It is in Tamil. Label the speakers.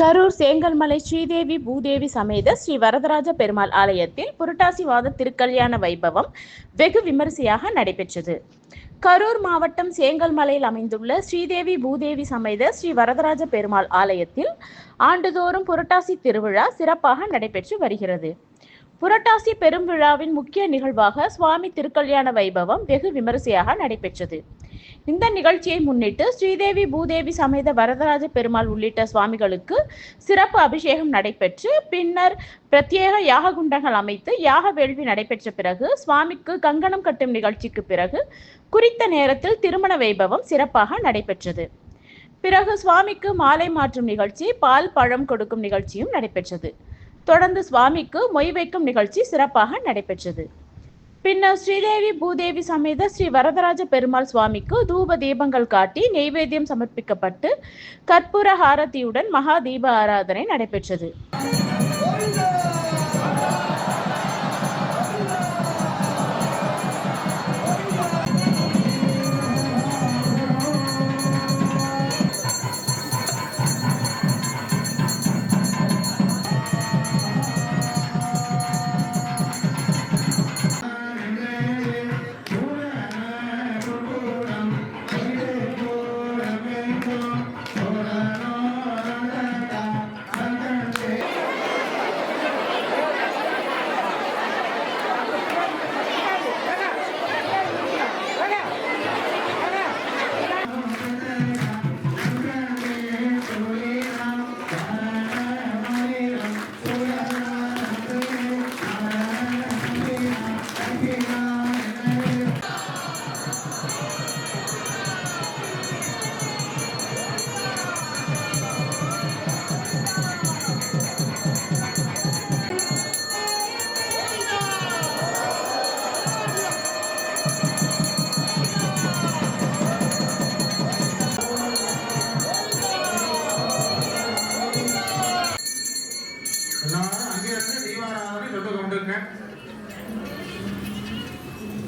Speaker 1: கரூர் சேங்கல்மலை ஸ்ரீதேவி பூதேவி சமேத ஸ்ரீ வரதராஜ பெருமாள் ஆலயத்தில் புரட்டாசி வாத திருக்கல்யாண வைபவம் வெகு விமரிசையாக நடைபெற்றது. கரூர் மாவட்டம் சேங்கல்மலையில் அமைந்துள்ள ஸ்ரீதேவி பூதேவி சமேத ஸ்ரீ வரதராஜ பெருமாள் ஆலயத்தில் ஆண்டுதோறும் புரட்டாசி திருவிழா சிறப்பாக நடைபெற்று வருகிறது. புரட்டாசி பெரும் விழாவின் முக்கிய நிகழ்வாக சுவாமி திருக்கல்யாண வைபவம் வெகு விமரிசையாக நடைபெற்றது. இந்த நிகழ்ச்சியை முன்னிட்டு ஸ்ரீதேவி பூதேவி சமேத வரதராஜ பெருமாள் உள்ளிட்ட சுவாமிகளுக்கு சிறப்பு அபிஷேகம் நடைபெற்று பின்னர் பிரத்யேக யாக குண்டங்கள் அமைத்து யாக வேள்வி நடைபெற்ற பிறகு சுவாமிக்கு கங்கணம் கட்டும் நிகழ்ச்சிக்கு பிறகு குறித்த நேரத்தில் திருமண வைபவம் சிறப்பாக நடைபெற்றது. பிறகு சுவாமிக்கு மாலை மாற்றும் நிகழ்ச்சி பால் பழம் கொடுக்கும் நிகழ்ச்சியும் நடைபெற்றது. தொடர்ந்து சுவாமிக்கு மொய் வைக்கும் நிகழ்ச்சி சிறப்பாக நடைபெற்றது. பின்னர் ஸ்ரீதேவி பூதேவி சமேத ஸ்ரீ வரதராஜ பெருமாள் சுவாமிக்கு தூப தீபங்கள் காட்டி நெய்வேத்தியம் சமர்ப்பிக்கப்பட்டு கற்பூர ஹாரதியுடன் மகா தீப ஆராதனை நடைபெற்றது.
Speaker 2: எல்லாரும் அங்கே இருந்து தீபாராதனை சொல்லிட்டு கொண்டிருக்கேன்